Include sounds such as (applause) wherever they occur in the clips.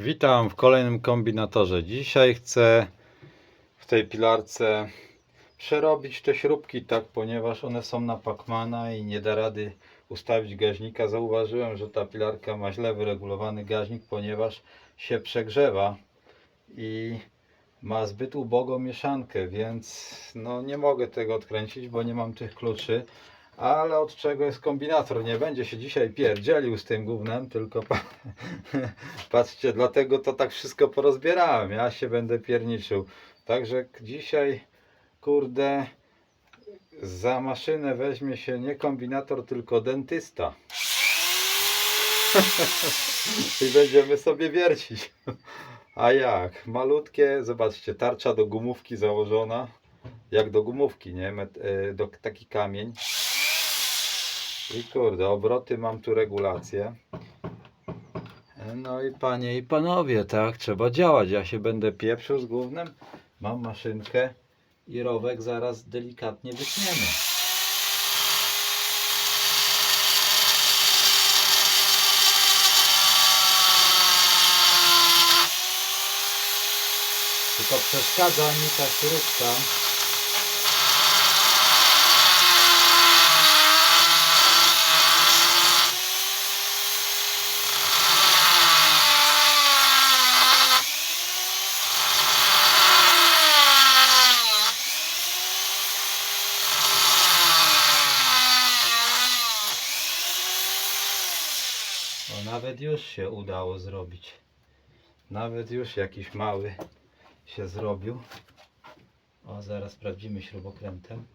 Witam w kolejnym kombinatorze. Dzisiaj chcę w tej pilarce przerobić te śrubki, tak, ponieważ one są na Pacmana i nie da rady ustawić gaźnika. Zauważyłem, że ta pilarka ma źle wyregulowany gaźnik, ponieważ się przegrzewa i ma zbyt ubogą mieszankę, więc no nie mogę tego odkręcić, bo nie mam tych kluczy. Ale od czego jest kombinator? Nie będzie się dzisiaj pierdzielił z tym gównem, tylko pa (laughs) patrzcie, dlatego to tak wszystko porozbierałem. Ja się będę pierniczył. Także dzisiaj, kurde, za maszynę weźmie się nie kombinator, tylko dentysta. (laughs) I będziemy sobie wiercić. A jak? Malutkie, zobaczcie, tarcza do gumówki założona. Jak do gumówki, nie? Met, e, do, taki kamień. I kurde, obroty mam tu regulację. No i panie i panowie, tak, trzeba działać. Ja się będę pieprzył z głównym. Mam maszynkę i rowek zaraz delikatnie wytniemy. Tylko przeszkadza mi ta śrubka. No nawet już się udało zrobić. Nawet już jakiś mały się zrobił. O, zaraz sprawdzimy śrubokrętem.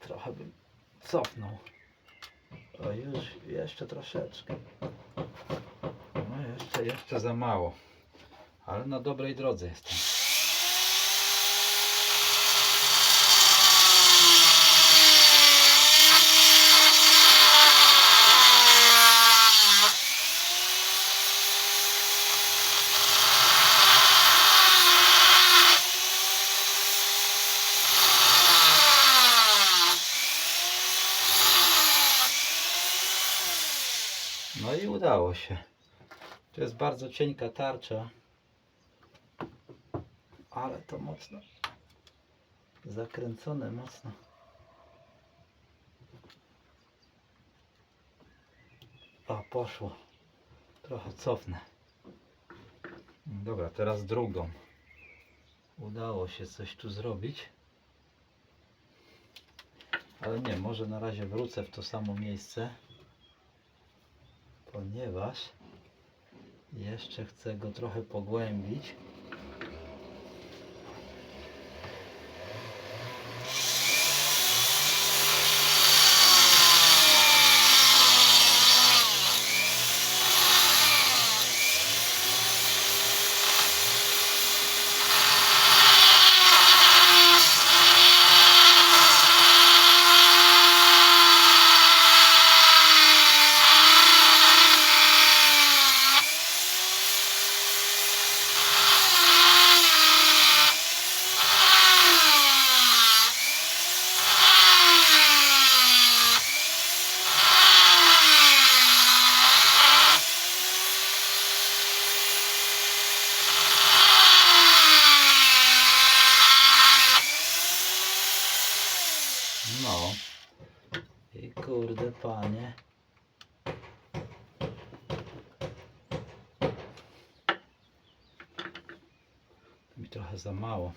Trochę bym cofnął. O, już jeszcze troszeczkę. No, jeszcze, jeszcze za mało. Ale na dobrej drodze jestem. No i udało się. To jest bardzo cienka tarcza. Ale to mocno. Zakręcone mocno. O, poszło. Trochę cofnę. Dobra, teraz drugą. Udało się coś tu zrobić. Ale nie, może na razie wrócę w to samo miejsce ponieważ jeszcze chcę go trochę pogłębić. No. I kurde panie. To mi trochę za mało.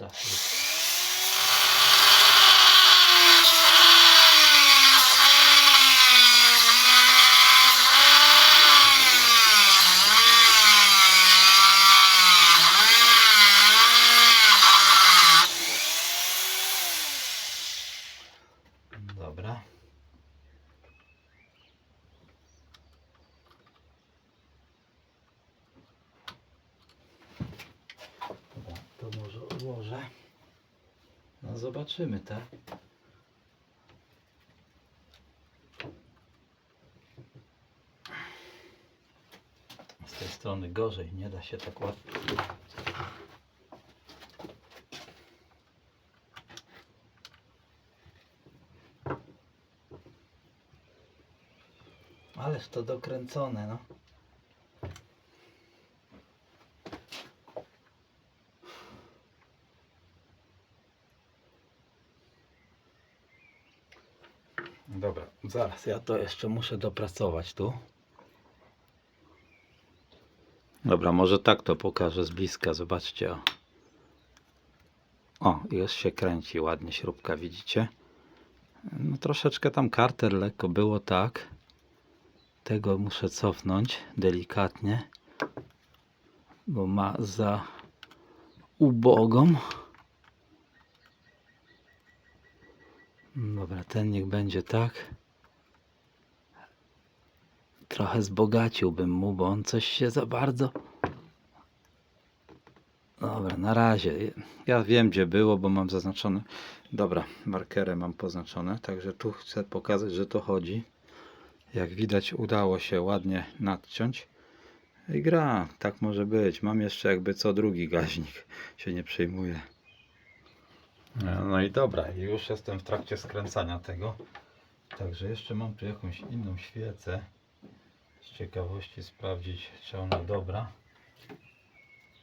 Jeszcze tak. Dobra. Dobra, to może odłożę. No zobaczymy, tak? Z tej strony gorzej, nie da się tak łatwo. Ależ to dokręcone, no. Dobra, zaraz ja to jeszcze muszę dopracować tu. Dobra, może tak to pokażę z bliska, zobaczcie. O, już się kręci ładnie śrubka, widzicie? No troszeczkę tam karter lekko było tak. Tego muszę cofnąć delikatnie, bo ma za ubogą. Dobra, ten niech będzie tak. Trochę zbogaciłbym mu, bo on coś się za bardzo. Dobra, na razie. Ja wiem, gdzie było, bo mam zaznaczone. Dobra, markerem mam poznaczone, także tu chcę pokazać, że to chodzi. Jak widać, udało się ładnie nadciąć. I gra, tak może być. Mam jeszcze jakby co drugi gaźnik, się nie przejmuję. No i dobra, już jestem w trakcie skręcania tego. Także jeszcze mam tu jakąś inną świecę. Z ciekawości sprawdzić, czy ona dobra.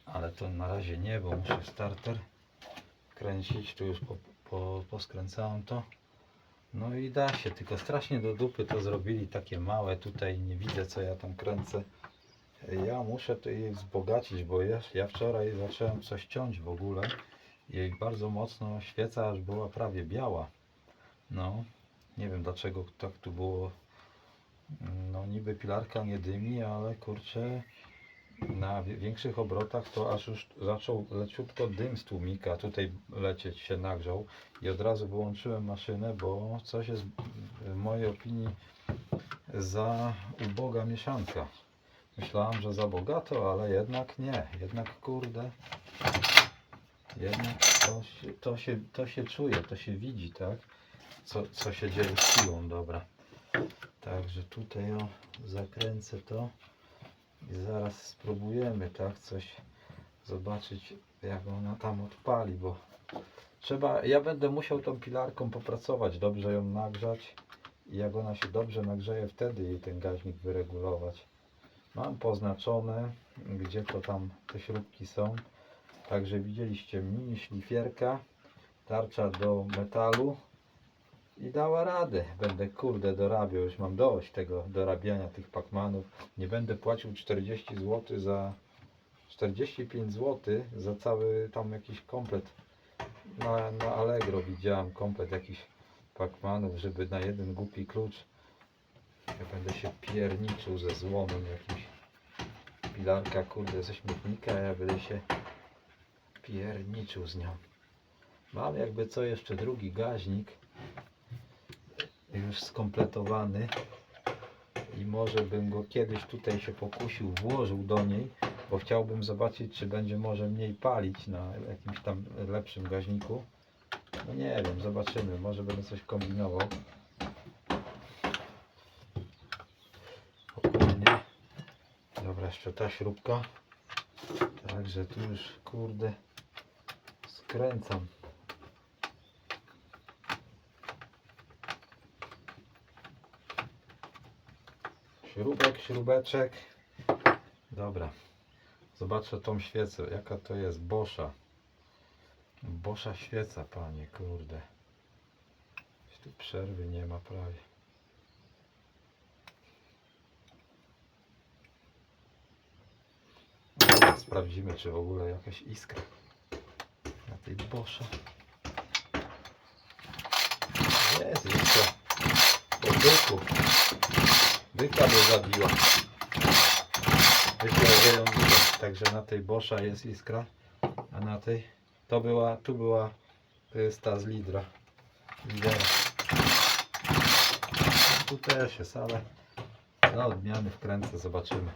Ale to na razie nie, bo muszę starter kręcić. Tu już po, po, poskręcałem to. No i da się, tylko strasznie do dupy to zrobili takie małe. Tutaj nie widzę, co ja tam kręcę. Ja muszę to je wzbogacić, bo ja, ja wczoraj zacząłem coś ciąć w ogóle. Jej bardzo mocno świeca aż była prawie biała. No, nie wiem dlaczego tak tu było. No, niby pilarka nie dymi, ale kurczę, na wi- większych obrotach to aż już zaczął leciutko dym z tłumika tutaj lecieć się nagrzał i od razu wyłączyłem maszynę, bo coś jest w mojej opinii za uboga mieszanka. Myślałem, że za bogato, ale jednak nie. Jednak kurde. Jednak to to się, to się czuje, to się widzi, tak? Co, co się dzieje z siłą, dobra. Także tutaj o, zakręcę to i zaraz spróbujemy, tak? Coś zobaczyć, jak ona tam odpali, bo trzeba, ja będę musiał tą pilarką popracować, dobrze ją nagrzać i jak ona się dobrze nagrzeje, wtedy jej ten gaźnik wyregulować. Mam poznaczone, gdzie to tam te śrubki są. Także widzieliście mini szlifierka, tarcza do metalu i dała radę. Będę kurde dorabiał, już mam dość tego dorabiania tych pakmanów. Nie będę płacił 40 zł za 45 zł za cały tam jakiś komplet. Na, na Allegro widziałem komplet jakichś pakmanów, żeby na jeden głupi klucz. Ja będę się pierniczył ze złomem jakimś. Pilarka kurde ze śmietnika, ja będę się pierniczył z nią. Mam jakby co jeszcze drugi gaźnik już skompletowany i może bym go kiedyś tutaj się pokusił, włożył do niej, bo chciałbym zobaczyć, czy będzie może mniej palić na jakimś tam lepszym gaźniku. No nie wiem, zobaczymy, może będę coś kombinował. Ogólnie. Dobra, jeszcze ta śrubka. Także tu już kurde skręcam. Śrubek, śrubeczek. Dobra. Zobaczę tą świecę, jaka to jest Boscha. Boscha świeca, panie, kurde. Tu przerwy nie ma prawie. Sprawdzimy, czy w ogóle jakaś iskra na tej Boscha. Jest iskra. Po byku. Byka by zabiła. Myślę, że ją widać. Także na tej Boscha jest iskra. A na tej to była, tu była, to jest ta z Lidra. Lidera. Tu też jest, ale na odmiany wkręcę, zobaczymy.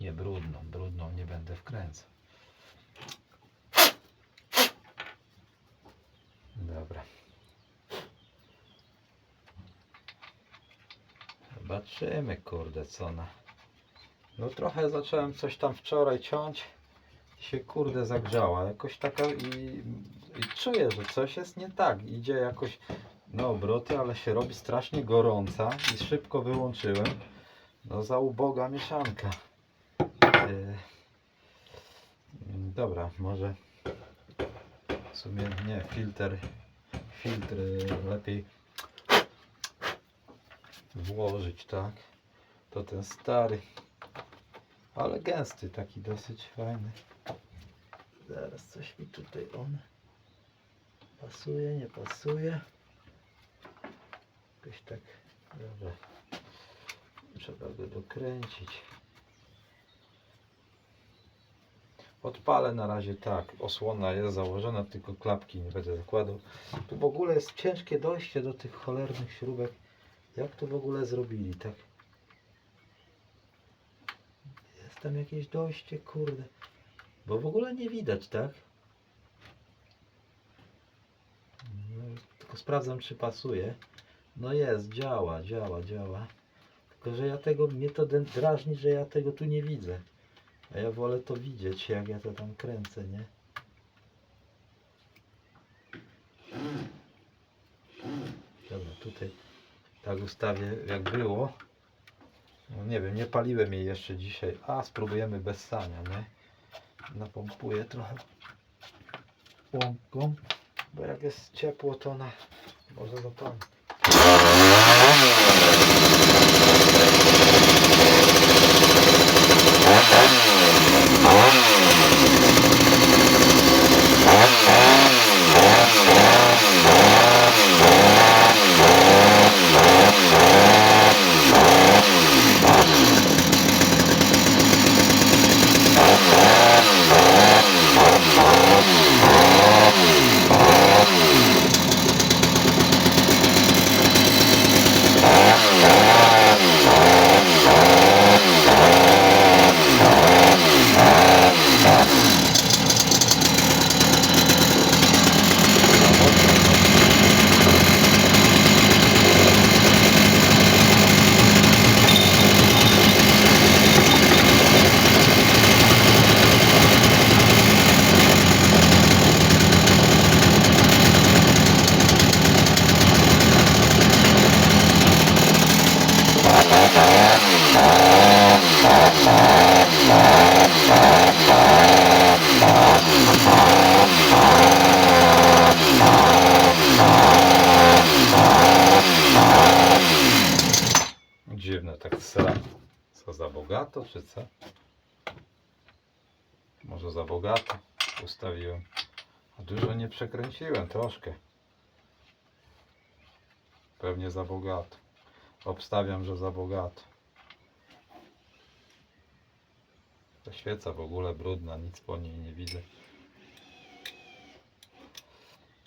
Nie brudną, brudną nie będę wkręcał. Dobra. Zobaczymy, kurde, co na... No trochę zacząłem coś tam wczoraj ciąć się kurde zagrzała. Jakoś taka i, i czuję, że coś jest nie tak. Idzie jakoś na obroty, ale się robi strasznie gorąca i szybko wyłączyłem. No za uboga mieszanka. E, Dobra, może w sumie nie, filtr, filtr lepiej włożyć, tak? To ten stary, ale gęsty, taki dosyć fajny. Zaraz coś mi tutaj on pasuje, nie pasuje. Jakoś tak, dobra. Trzeba go dokręcić. Odpalę na razie tak. Osłona jest założona, tylko klapki nie będę zakładał. Tu w ogóle jest ciężkie dojście do tych cholernych śrubek. Jak to w ogóle zrobili, tak? Jest tam jakieś dojście, kurde. Bo w ogóle nie widać, tak? No, tylko sprawdzam, czy pasuje. No jest, działa, działa, działa. Tylko, że ja tego, mnie to drażni, że ja tego tu nie widzę. A ja wolę to widzieć, jak ja to tam kręcę, nie? Dobra, tutaj tak ustawię, jak było. No nie wiem, nie paliłem jej jeszcze dzisiaj. A, spróbujemy bez sania, nie? Napompuję trochę pompką, bo jak jest ciepło, to ona może zapalić. Dziwne, tak sra. Co za bogato, czy co? Może za bogato ustawiłem. A dużo nie przekręciłem, troszkę. Pewnie za bogato. Obstawiam, że za bogato. Ta świeca w ogóle brudna, nic po niej nie widzę.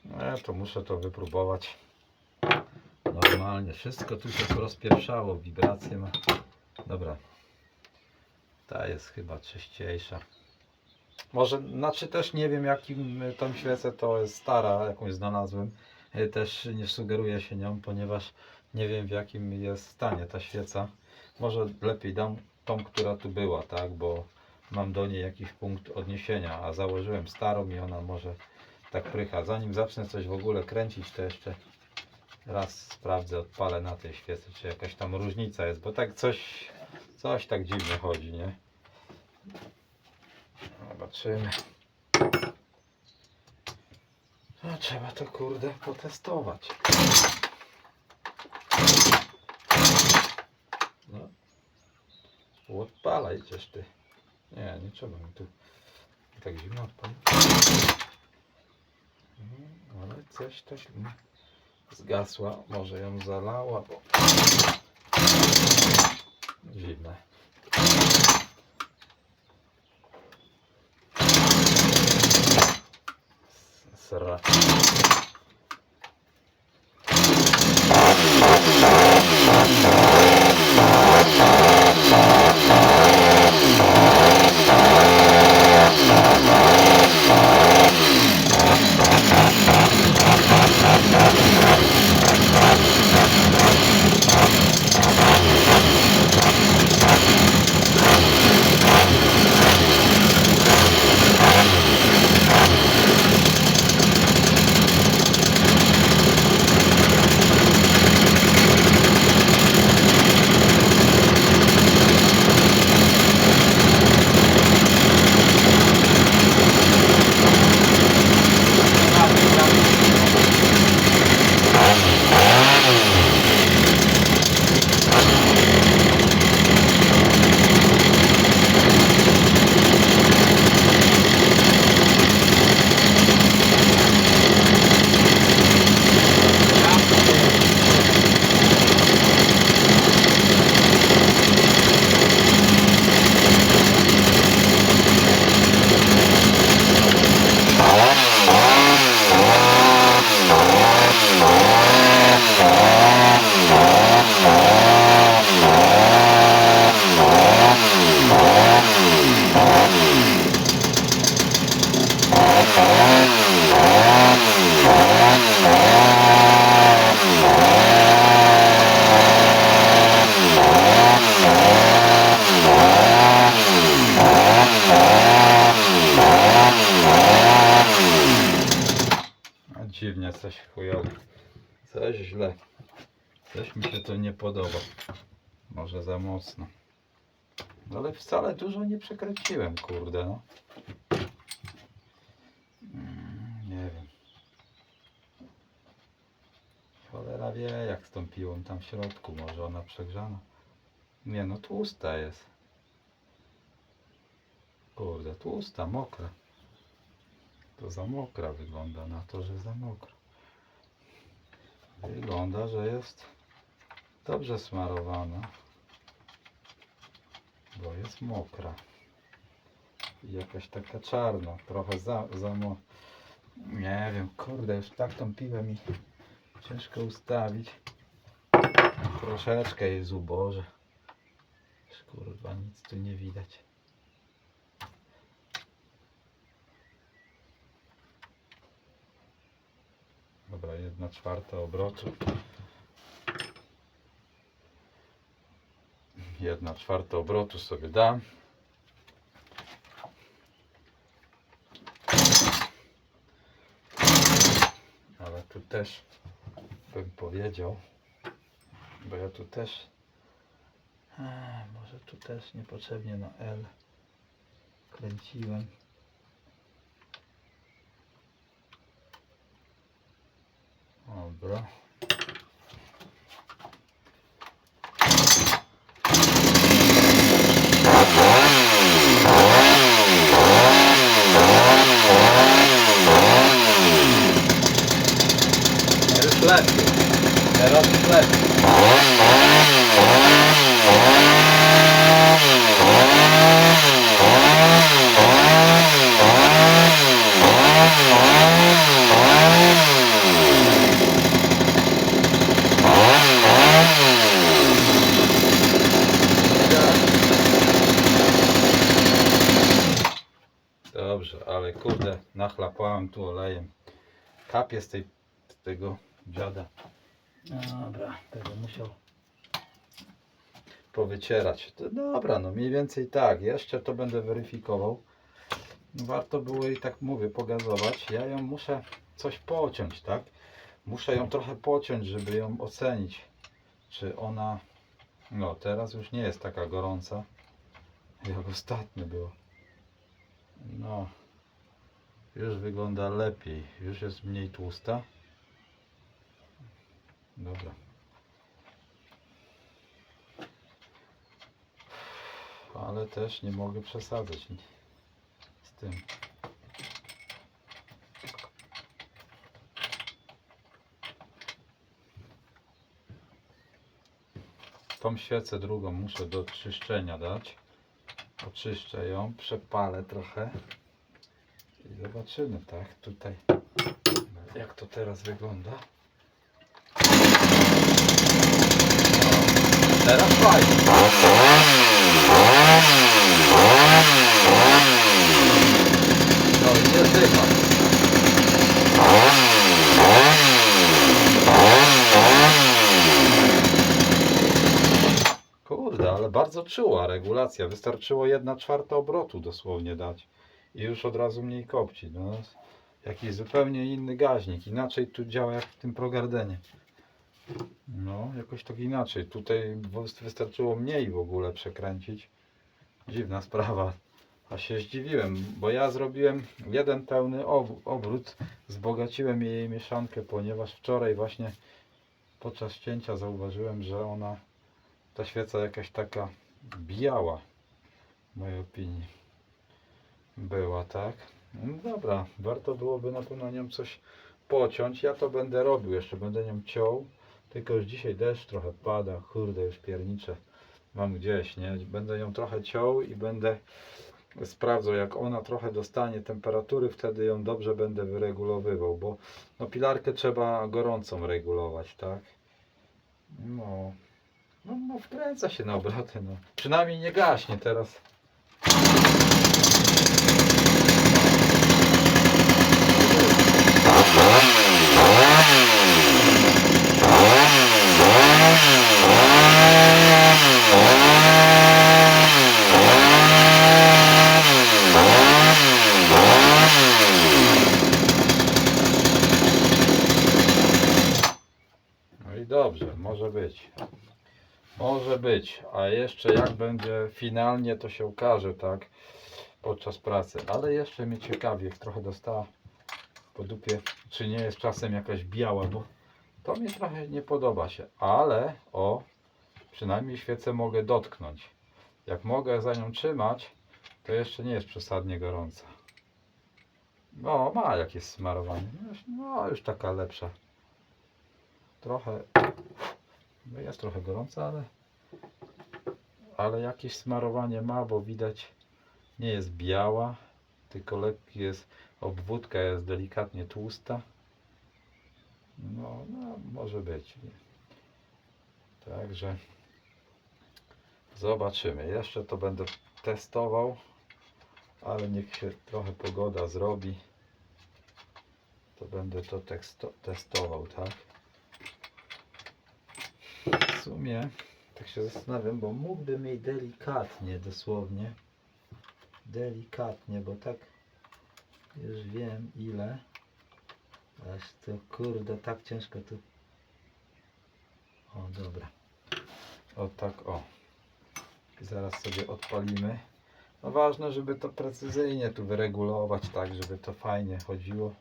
No to muszę to wypróbować. Normalnie, wszystko tu się porozpieprzało, wibracje ma. Dobra. Ta jest chyba czyściejsza. Może, znaczy też nie wiem jakim y, tą świecę to jest stara, jakąś znalazłem. Y, Też nie sugeruję się nią, ponieważ nie wiem w jakim jest stanie ta świeca. Może lepiej dam tą, która tu była, tak, bo mam do niej jakiś punkt odniesienia, a założyłem starą i ona może tak prycha. Zanim zacznę coś w ogóle kręcić, to jeszcze raz sprawdzę, odpalę na tej świecy, czy jakaś tam różnica jest, bo tak coś, coś tak dziwnie chodzi, nie? Zobaczymy. No, trzeba to kurde potestować. No. Odpalaj gdzieś ty. Nie, nie trzeba mi tu tak zimno odpalić. No, ale coś tak mm, zgasła. Może ją zalała, bo dziwne. Sra. dużo nie przekręciłem, kurde no. Mm, Nie wiem. Cholera wie jak z tą piłą tam w środku. Może ona przegrzana. Nie no, tłusta jest. Kurde, tłusta, mokra. To za mokra wygląda na to, że za mokra. Wygląda, że jest dobrze smarowana. Bo jest mokra. I jakaś taka czarna, trochę za, za mo... Nie wiem, kurde, już tak tą piłę mi ciężko ustawić. Troszeczkę jest uboże. Kurwa, nic tu nie widać. Dobra, jedna czwarta obrotu. Jedna czwarta obrotu sobie dam. Ale tu też bym powiedział, bo ja tu też a, może tu też niepotrzebnie na L kręciłem. Dobra. Lepiej. Dobrze, ale kurde, nachlapałem tu olejem. Kapie z, tej, z tego dziada. Dobra, będę musiał powycierać. To dobra, no mniej więcej tak. Jeszcze to będę weryfikował. Warto było i tak mówię, pogazować. Ja ją muszę coś pociąć, tak? Muszę ją trochę pociąć, żeby ją ocenić. Czy ona... No, teraz już nie jest taka gorąca. Jak ostatnio było. No. Już wygląda lepiej. Już jest mniej tłusta. Dobra. Ale też nie mogę przesadzać z tym. Tą świecę drugą muszę do czyszczenia dać. Oczyszczę ją, przepalę trochę. I zobaczymy, tak, tutaj jak to teraz wygląda. Teraz fajnie. No i. Kurde, ale bardzo czuła regulacja. Wystarczyło jedna czwarta obrotu dosłownie dać. I już od razu mniej kopci. No, jakiś zupełnie inny gaźnik. Inaczej tu działa jak w tym progardenie. No, jakoś tak inaczej. Tutaj wy- wystarczyło mniej w ogóle przekręcić. Dziwna sprawa. A się zdziwiłem, bo ja zrobiłem jeden pełny ob- obrót. Wzbogaciłem jej mieszankę, ponieważ wczoraj właśnie podczas cięcia zauważyłem, że ona, ta świeca jakaś taka biała, w mojej opinii. Była, tak? No dobra, warto byłoby na pewno nią coś pociąć. Ja to będę robił, jeszcze będę nią ciął. Tylko już dzisiaj deszcz trochę pada, kurde, już piernicze. mam gdzieś, nie? Będę ją trochę ciął i będę sprawdzał, jak ona trochę dostanie temperatury, wtedy ją dobrze będę wyregulowywał, bo no pilarkę trzeba gorącą regulować, tak? No, no, no wkręca się na obroty, no. Przynajmniej nie gaśnie teraz. No dobrze, może być. Może być, a jeszcze jak będzie finalnie, to się ukaże, tak, podczas pracy. Ale jeszcze mnie ciekawie, trochę dostała po dupie, czy nie jest czasem jakaś biała, bo to mi trochę nie podoba się. Ale o, przynajmniej świecę mogę dotknąć. Jak mogę za nią trzymać, to jeszcze nie jest przesadnie gorąca. No, ma jakieś smarowanie. No już- No, już taka lepsza. Trochę. No jest trochę gorąca, ale. Ale jakieś smarowanie ma, bo widać nie jest biała, tylko lekki jest. Obwódka jest delikatnie tłusta. No, no może być. Także zobaczymy. Jeszcze to będę testował, ale niech się trochę pogoda zrobi. To będę to testował, tak? W sumie tak się zastanawiam, bo mógłbym jej delikatnie, dosłownie. Delikatnie, bo tak już wiem ile. Aż to kurde, tak ciężko tu. O, dobra. O tak, o. Zaraz sobie odpalimy. No ważne, żeby to precyzyjnie tu wyregulować, tak, żeby to fajnie chodziło.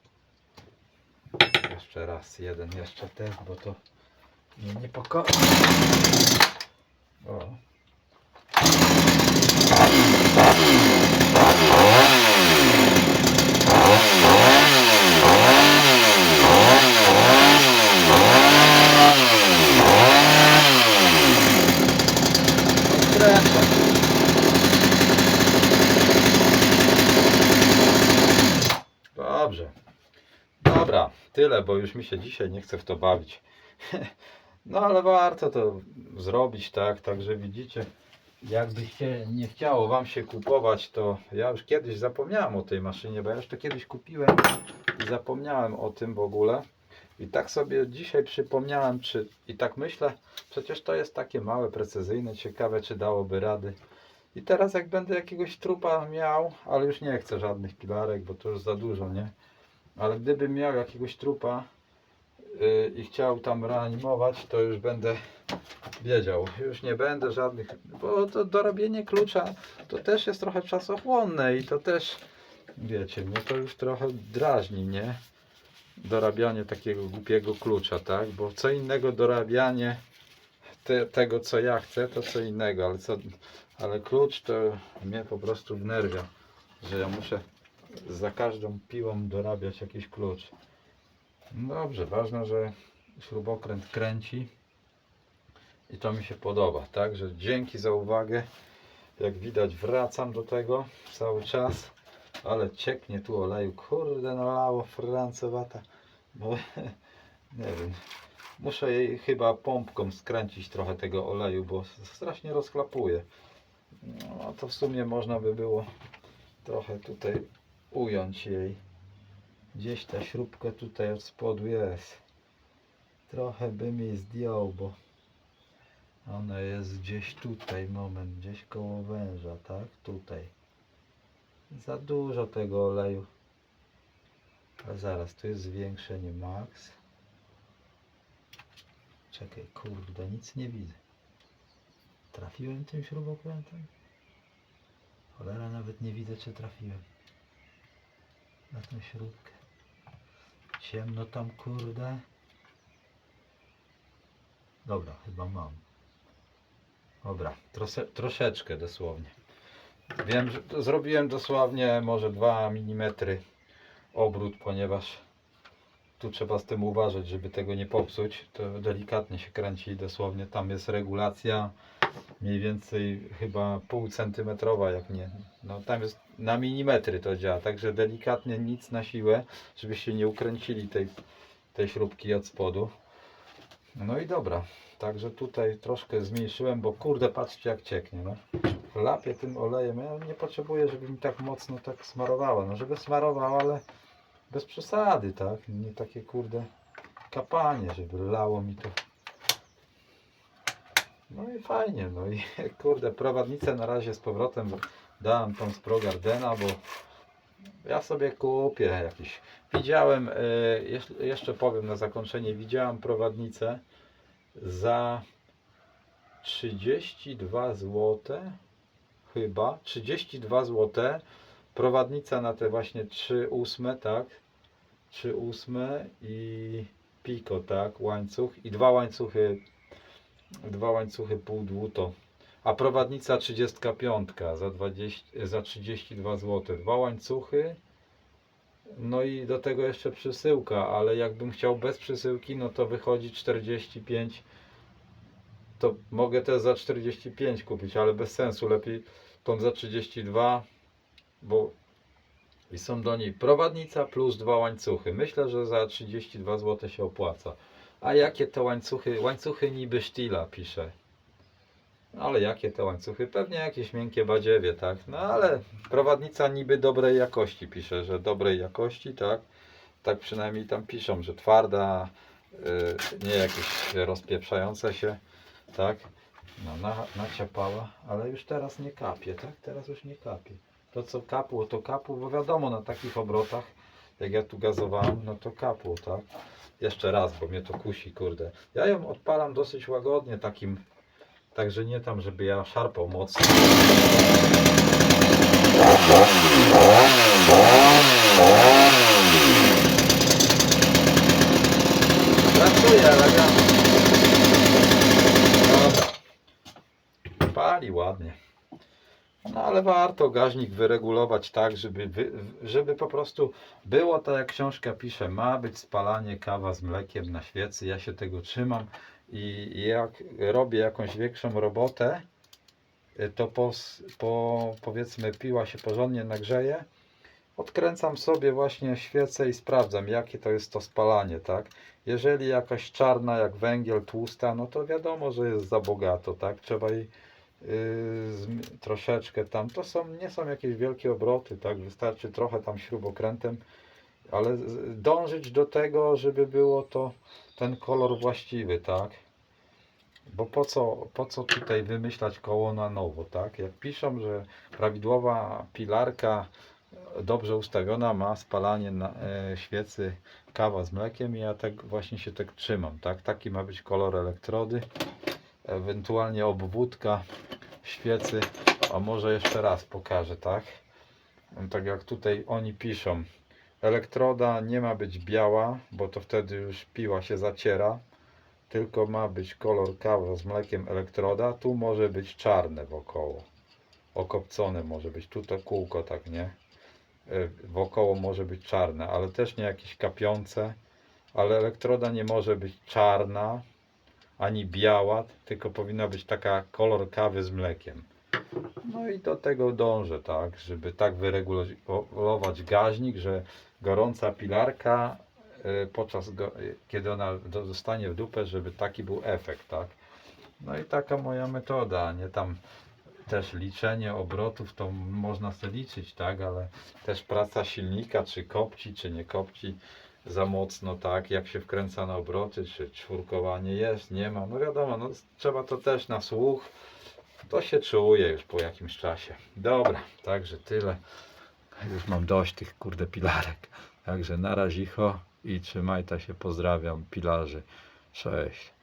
Jeszcze raz, jeden jeszcze też, bo to mnie niepokoi. O. Odkręcam. Dobrze. Dobra, tyle, bo już mi się dzisiaj nie chce w to bawić. (laughs) No ale warto to zrobić, tak? Także widzicie, jakbyście nie chciało Wam się kupować, to ja już kiedyś zapomniałem o tej maszynie, bo ja już to kiedyś kupiłem i zapomniałem o tym w ogóle. I tak sobie dzisiaj przypomniałem, czy i tak myślę, przecież to jest takie małe, precyzyjne, ciekawe, czy dałoby rady. I teraz jak będę jakiegoś trupa miał, ale już nie chcę żadnych pilarek, bo to już za dużo, nie? Ale gdybym miał jakiegoś trupa yy, i chciał tam reanimować, to już będę wiedział. Już nie będę żadnych, bo to dorobienie klucza to też jest trochę czasochłonne i to też, wiecie, mnie to już trochę drażni, nie? Dorabianie takiego głupiego klucza, tak? Bo co innego dorabianie te, tego, co ja chcę, to co innego, ale, co, ale klucz to mnie po prostu wnerwia, że ja muszę za każdą piłą dorabiać jakiś klucz. No dobrze, ważne, że śrubokręt kręci i to mi się podoba. Także dzięki za uwagę. Jak widać wracam do tego cały czas, ale cieknie tu oleju. Kurde nalało francowata, bo (laughs) nie wiem. Muszę jej chyba pompką skręcić trochę tego oleju, bo strasznie rozchlapuje. No to w sumie można by było trochę tutaj ująć jej. Gdzieś ta śrubka tutaj od spodu jest. Trochę bym jej zdjął, bo ona jest gdzieś tutaj, moment, gdzieś koło węża, tak? Tutaj. Za dużo tego oleju. Ale zaraz, tu jest zwiększenie max. Czekaj, kurde, nic nie widzę. Trafiłem tym śrubokrętem? Cholera, nawet nie widzę, czy trafiłem. Na tą śrubkę. Ciemno tam, kurde. Dobra, chyba mam. Dobra, troszeczkę dosłownie. Wiem, że zrobiłem dosłownie może 2 mm obrót, ponieważ tu trzeba z tym uważać, żeby tego nie popsuć. To delikatnie się kręci dosłownie. Tam jest regulacja mniej więcej chyba pół centymetrowa, jak nie. No tam jest na milimetry to działa, także delikatnie nic na siłę, żebyście nie ukręcili tej, tej śrubki od spodu. No i dobra, także tutaj troszkę zmniejszyłem, bo kurde patrzcie jak cieknie, no. Chlapię tym olejem, ja nie potrzebuję, żeby mi tak mocno tak smarowała, no żeby smarowała, ale bez przesady, tak, nie takie kurde kapanie, żeby lało mi to. No i fajnie, no i (laughs) kurde, prowadnicę na razie z powrotem dałem tą z Pro Gardena, bo ja sobie kupię jakiś. Widziałem, e, jeszcze powiem na zakończenie, widziałem prowadnicę za 32 zł chyba. 32 zł prowadnica na te właśnie 3 ósme tak? 3 ósme i piko tak? Łańcuch i dwa łańcuchy dwa łańcuchy pół dłuto a prowadnica 35 za 20, za 32 zł dwa łańcuchy no i do tego jeszcze przesyłka, ale jakbym chciał bez przesyłki, no to wychodzi 45. To mogę też za 45 kupić, ale bez sensu. Lepiej tą za 32, bo i są do niej prowadnica plus dwa łańcuchy. Myślę, że za 32 zł się opłaca. A jakie to łańcuchy? Łańcuchy niby sztila pisze. Ale jakie te łańcuchy? Pewnie jakieś miękkie badziewie, tak? No ale prowadnica niby dobrej jakości pisze, że dobrej jakości, tak? Tak przynajmniej tam piszą, że twarda, yy, nie jakieś rozpieprzające się, tak? No na, naciapała, ale już teraz nie kapie, tak? Teraz już nie kapie. To co kapło, to kapło, bo wiadomo, na takich obrotach, jak ja tu gazowałem, no to kapło, tak? Jeszcze raz, bo mnie to kusi, kurde. Ja ją odpalam dosyć łagodnie takim Także nie tam, żeby ja szarpał mocno. Pracuje elegancko. Dobra. Pali ładnie. No ale warto gaźnik wyregulować tak, żeby, żeby po prostu było tak jak książka pisze, ma być spalanie kawa z mlekiem na świecy. Ja się tego trzymam i jak robię jakąś większą robotę, y, to po, po powiedzmy piła się porządnie nagrzeje, odkręcam sobie właśnie świecę i sprawdzam jakie to jest to spalanie, tak? Jeżeli jakaś czarna jak węgiel, tłusta, no to wiadomo, że jest za bogato, tak? Trzeba jej yy, troszeczkę tam, to są, nie są jakieś wielkie obroty, tak? Wystarczy trochę tam śrubokrętem, ale dążyć do tego, żeby było to ten kolor właściwy, tak? Bo po co, po co tutaj wymyślać koło na nowo, tak? Jak piszą, że prawidłowa pilarka dobrze ustawiona ma spalanie na e, świecy kawa z mlekiem i ja tak właśnie się tak trzymam, tak? Taki ma być kolor elektrody, ewentualnie obwódka świecy, a może jeszcze raz pokażę, tak? Tak jak tutaj oni piszą, Elektroda nie ma być biała, bo to wtedy już piła się zaciera, tylko ma być kolor kawa z mlekiem elektroda. Tu może być czarne wokoło. Okopcone może być. Tu to kółko tak, nie? E, Wokoło może być czarne, ale też nie jakieś kapiące. Ale elektroda nie może być czarna ani biała, tylko powinna być taka kolor kawy z mlekiem. No i do tego dążę, tak, żeby tak wyregulować gaźnik, że gorąca pilarka y, podczas, go, y, kiedy ona dostanie w dupę, żeby taki był efekt, tak. No i taka moja metoda, nie tam też liczenie obrotów to można sobie liczyć, tak, ale też praca silnika, czy kopci, czy nie kopci za mocno, tak, jak się wkręca na obroty, czy czwórkowanie jest, nie ma, no wiadomo, no trzeba to też na słuch, to się czuje już po jakimś czasie. Dobra, także tyle. Już mam dość tych kurde pilarek. Także na razicho i trzymajta się, pozdrawiam pilarzy. Cześć.